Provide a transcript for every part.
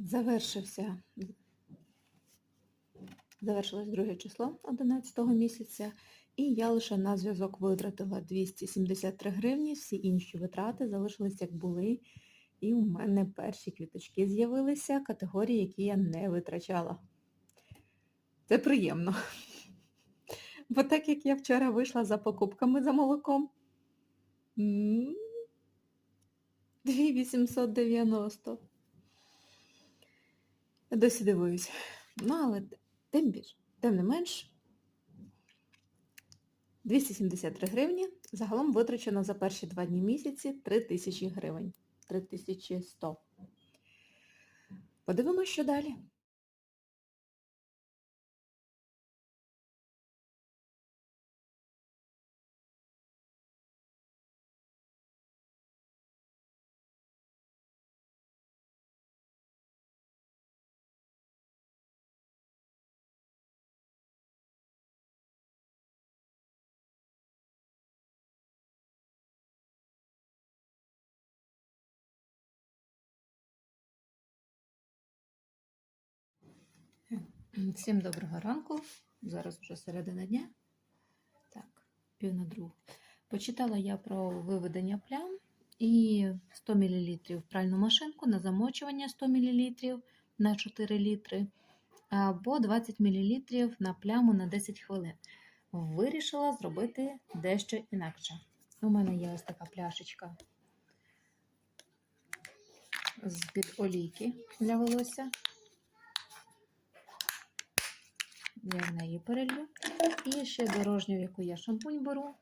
Завершився. Завершилось друге число 11 місяця, і я лише на зв'язок витратила 273 гривні, всі інші витрати залишились як були. І у мене перші квіточки з'явилися, категорії, які я не витрачала. Це приємно. Бо так як я вчора вийшла за покупками за молоком. 2890. Досі дивуюсь. Ну, але тим більше, тим не менш. 273 гривні. Загалом витрачено за перші два дні місяці 3000 гривень. 3100. Подивимось, що далі. Всім доброго ранку. Зараз вже середина дня. Так, пів на другу. Почитала я про виведення плям і 100 мл пральну машинку на замочування 100 мл на 4 літри або 20 мл на пляму на 10 хвилин. Вирішила зробити дещо інакше. У мене є ось така пляшечка з-під олійки для волосся. Я в неї перелью. І ще дорожню, яку я шампунь беру.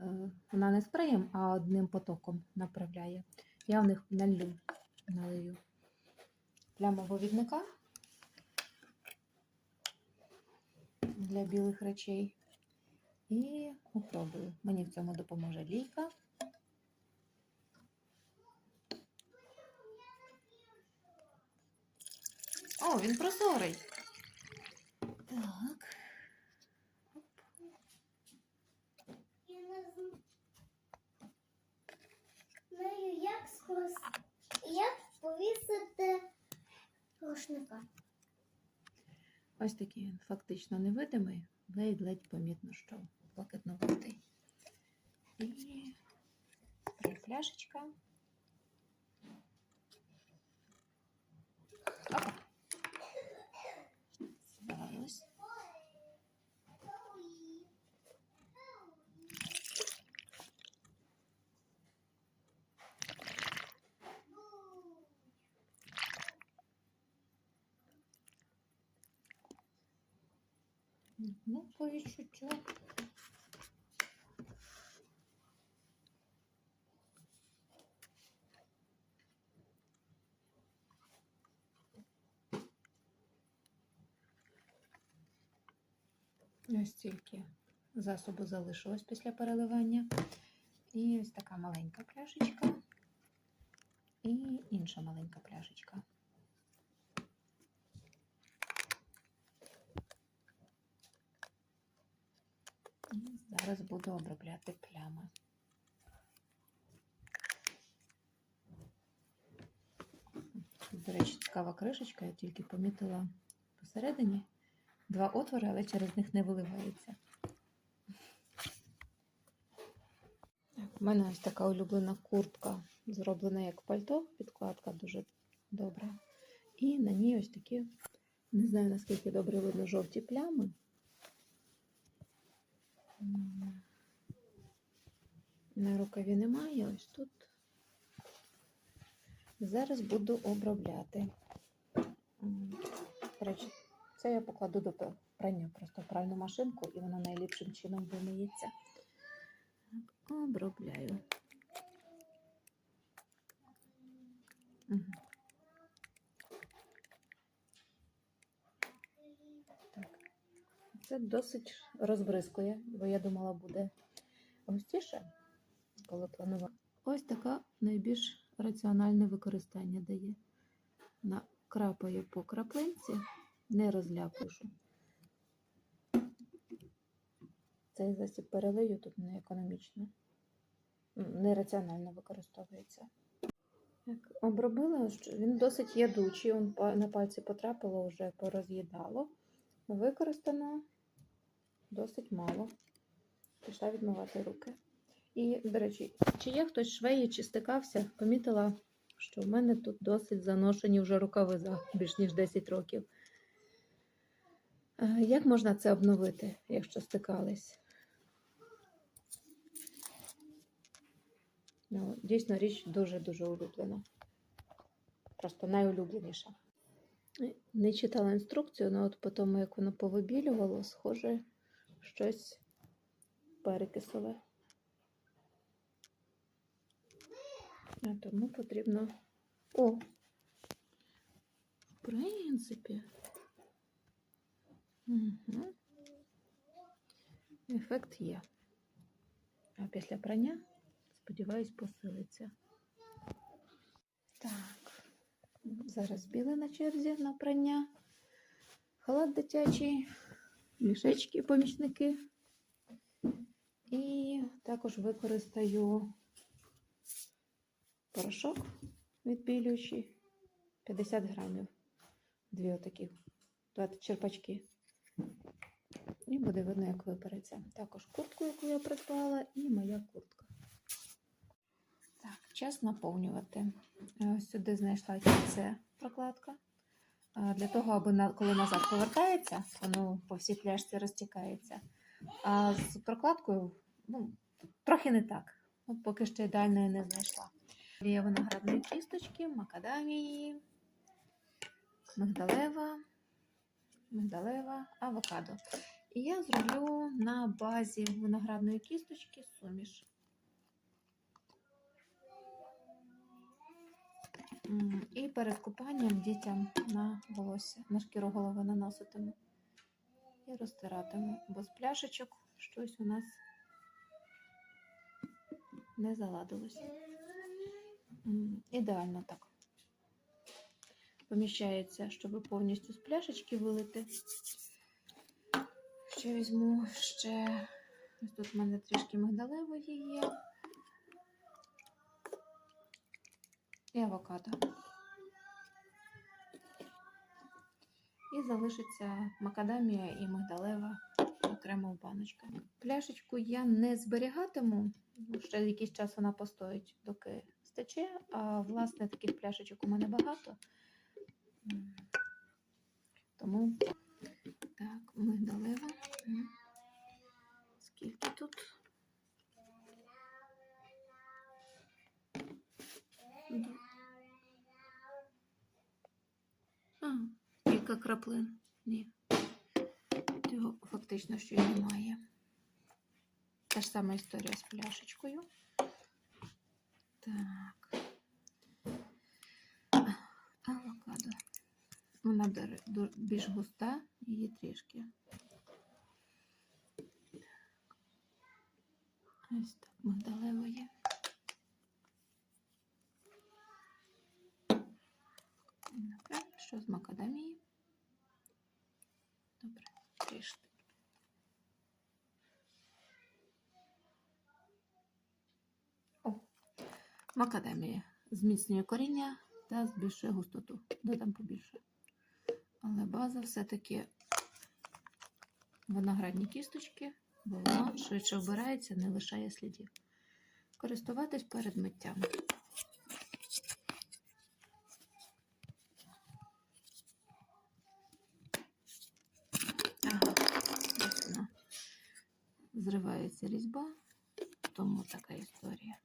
Е, Вона не спреєм, а одним потоком направляє. Я в них налью, налию плямововідника для білих речей. І попробую. Мені в цьому допоможе лійка. О, він прозорий. Так. Я не знаю, як склас... як повісити рушника. Ось такий він фактично невидимий, ледь-ледь помітно, що блакитнуватий. І пляшечка. Опа. Зараз. Ну, по відчуттю. Ось тільки засобу залишилось після переливання. І ось така маленька пляшечка. І інша маленька пляшечка. Зараз буду обробляти плями. До речі, цікава кришечка, я тільки помітила посередині два отвори, але через них не виливається. У мене ось така улюблена куртка, зроблена як пальто, підкладка дуже добра. І на ній ось такі, не знаю наскільки добре видно жовті плями. На рукаві немає, ось тут. Зараз буду обробляти. Речі, це я покладу до прання просто в пральну машинку, і вона найліпшим чином вимиється. Обробляю. Мгм. Це досить розбризкує, бо я думала, буде густіше, коли планувала. Ось така найбільш раціональне використання дає. Накрапаю по краплинці, не розляпушу. Цей засіб перелию тут не економічно, нераціонально використовується. Так, обробила, він досить ядучий, па- на пальці потрапило, вже пороз'їдало. Використано досить мало. Пішла відмивати руки. І, до речі, чи є хтось швеї, чи стикався, помітила, що в мене тут досить заношені вже рукави за більш ніж 10 років. Е, Як можна це обновити, якщо стикались? Ну, дійсно, річ дуже-дуже улюблена. Просто найулюбленіша. Не читала інструкцію, але от по тому, як воно повибілювало, схоже, щось перекисове. А тому потрібно. О! В принципі. Угу. Ефект є. А після прання, сподіваюсь, посилиться. Так. Зараз біле на черзі на прання. Халат дитячий, мішечки, помічники. І також використаю порошок відбілюючий 50 грамів. Дві отакі, черпачки. І буде видно, як випереться. Також куртку, яку я придбала, і моя куртка. Так, час наповнювати. Сюди знайшла кільце прокладка. Для того, аби коли назад повертається, воно по всій пляшці розтікається. А з прокладкою ну, трохи не так. От поки що ідеальної не знайшла. Є виноградної кісточки, макадамії, мигдалева, мигдалева, авокадо. І я зроблю на базі виноградної кісточки суміш. І перед купанням дітям на волосся, на шкіру голови наноситиму і розтиратиму, бо з пляшечок щось у нас не заладилось. М, Ідеально так. Поміщається, щоб повністю з пляшечки вилити. Ще візьму ще. Ось тут в мене трішки мигдалевої є. І авокадо. І залишиться макадамія і мигдалева окремо в баночках. Пляшечку я не зберігатиму, ще якийсь час вона постоїть, доки стече. А власне таких пляшечок у мене багато. Тому так, мигдалева. Скільки тут? А, кілька краплин. Ні. Цього фактично що й немає. Та ж сама історія з пляшечкою. Так. Авокадо. Вона більш густа, її трішки. Ось так мигдалевої. Добре, що з макадамії? Добре, трішки. О, макадамія зміцнює коріння та збільшує густоту. Додам побільше. Але база все-таки виноградні кісточки, бо вона швидше обирається, не лишає слідів. Користуватись перед миттям. Зривається різьба, тому така історія.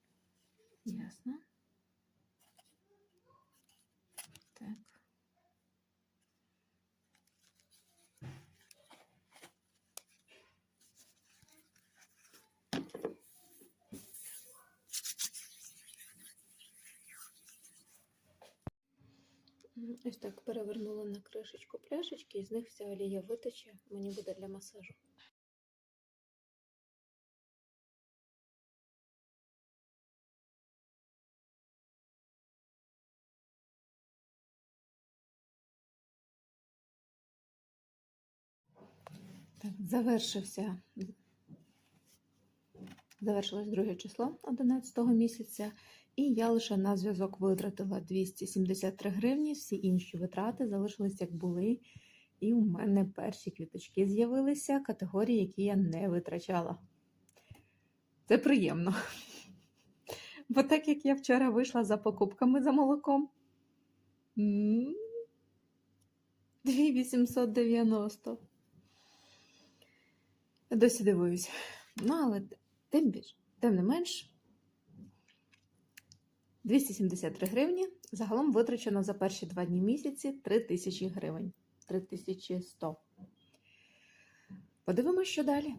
Ясно. Так. М, Ось так перевернула на кришечку пляшечки, і з них вся олія витече, мені буде для масажу. Завершився. Завершилось друге число 11 місяця, І я лише на зв'язок витратила 273 гривні, всі інші витрати залишились як були. І у мене перші квіточки з'явилися категорії, які я не витрачала. Це приємно. Бо так як я вчора вийшла за покупками за молоком. м, 2890. Досі дивуюсь. Ну, але тим більше, тим не менш, 273 гривні. Загалом витрачено за перші два дні місяці 3000 гривень. 3100. Подивимось, що далі.